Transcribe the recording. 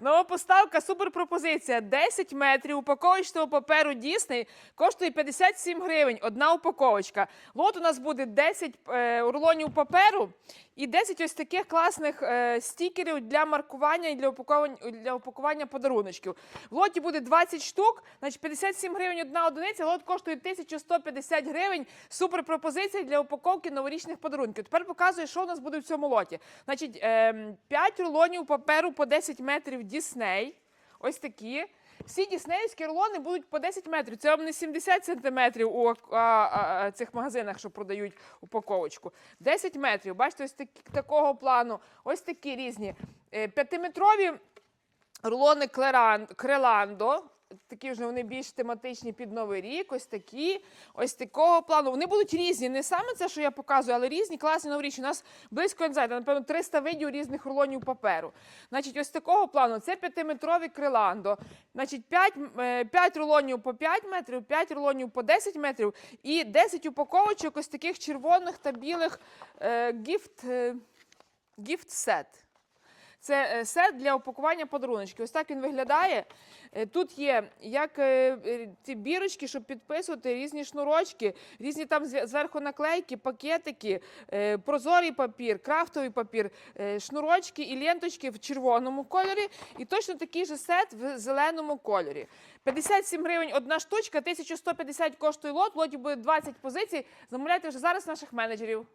Нова поставка, суперпропозиція. 10 метрів упаковочного паперу Дісней коштує 57 гривень. Одна упаковочка. Лот у нас буде 10 е, рулонів паперу і 10 ось таких класних е, стікерів для маркування і для упаковування, для упакування подаруночків. В лоті буде 20 штук, значить 57 гривень одна одиниця. Лот коштує 1150 гривень. Суперпропозиція для упаковки новорічних подарунків. Тепер показую, що у нас буде в цьому лоті. Значить, ем, 5 рулонів паперу по 10 метрів Дісней. Ось такі. Всі діснеївські рулони будуть по 10 метрів. Це вам не 70 сантиметрів у а, а, цих магазинах, що продають упаковочку. 10 метрів. Бачите, ось такі, такого плану. Ось такі різні. Е, П'ятиметрові рулони Креландо. Такі вже вони більш тематичні під Новий рік, ось такі, ось такого плану. Вони будуть різні. Не саме це, що я показую, але різні, класні новорічні. У нас близько, не напевно, 300 видів різних рулонів паперу. Значить, ось такого плану це п'ятиметрові криландо. Значить, 5, 5 рулонів по 5 метрів, 5 рулонів по 10 метрів і 10 упаковочок ось таких червоних та білих е, гіфт, е, сет. Це е, сет для упакування подаруночків. Ось так він виглядає. Е, Тут є як е, ці бірочки, щоб підписувати, різні шнурочки, різні там зверху наклейки, пакетики, прозорий папір, крафтовий папір, шнурочки і ленточки в червоному кольорі. І точно такий же сет в зеленому кольорі. 57 гривень одна штучка, 1150 коштує лот. Лоті буде 20 позицій. Замовляйте вже зараз наших менеджерів.